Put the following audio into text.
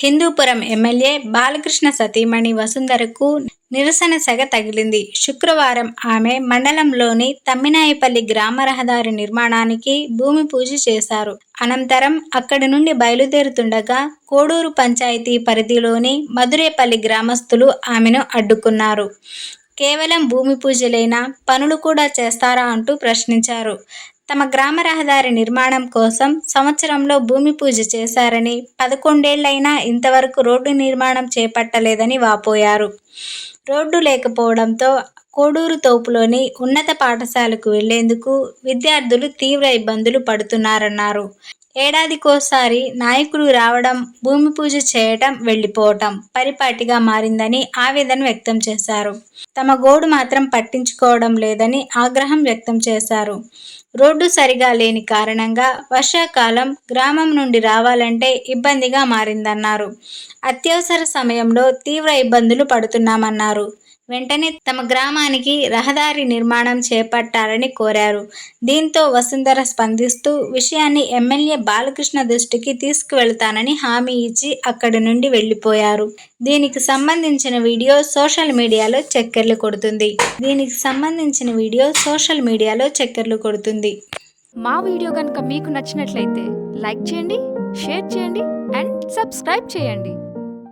Hindupuram MLA Balakrishna సతీమణి వసుంధరకు నిరసన సెగ తగిలింది. శుక్రవారం ఆమె మండలంలోని తమ్మినాయపల్లి గ్రామ రహదారి నిర్మాణానికి భూమి పూజ చేశారు. అనంతరం అక్కడి నుండి బయలుదేరుతుండగా కోడూరు పంచాయతీ పరిధిలోని మధురేపల్లి గ్రామస్తులు ఆమెను అడ్డుకున్నారు. కేవలం భూమి పూజలైనా పనులు కూడా చేస్తారా అంటూ ప్రశ్నించారు. తమ గ్రామ రహదారి నిర్మాణం కోసం సంవత్సరంలో భూమి పూజ చేశారని పదకొండేళ్ళైనా ఇంతవరకు రోడ్డు నిర్మాణం చేపట్టలేదని వాపోయారు. రోడ్డు లేకపోవడంతో కోడూరు తోపులోని ఉన్నత పాఠశాలకు వెళ్ళేందుకు విద్యార్థులు తీవ్ర ఇబ్బందులు పడుతున్నారన్నారు. ఏడాదికోసారి నాయకుడు రావడం భూమి పూజ చేయటం వెళ్ళిపోవటం పరిపాటిగా మారిందని ఆవేదన వ్యక్తం చేశారు. తమ గోడు మాత్రం పట్టించుకోవడం లేదని ఆగ్రహం వ్యక్తం చేశారు. రోడ్డు సరిగా లేని కారణంగా వర్షాకాలం గ్రామం నుండి రావాలంటే ఇబ్బందిగా మారిందన్నారు. అత్యవసర సమయంలో తీవ్ర ఇబ్బందులు పడుతున్నామన్నారు. వెంటనే తమ గ్రామానికి రహదారి నిర్మాణం చేపట్టాలని కోరారు. దీంతో వసుంధర స్పందిస్తూ విషయాన్ని ఎమ్మెల్యే బాలకృష్ణ దృష్టికి తీసుకువెళ్తానని హామీ ఇచ్చి అక్కడి నుండి వెళ్ళిపోయారు. దీనికి సంబంధించిన వీడియో సోషల్ మీడియాలో చక్కర్లు కొడుతుంది. దీనికి సంబంధించిన వీడియో సోషల్ మీడియాలో చక్కర్లు కొడుతుంది. మా వీడియో కనుక మీకు నచ్చినట్లయితే లైక్ చేయండి షేర్ చేయండి అండ్ సబ్స్క్రైబ్ చేయండి.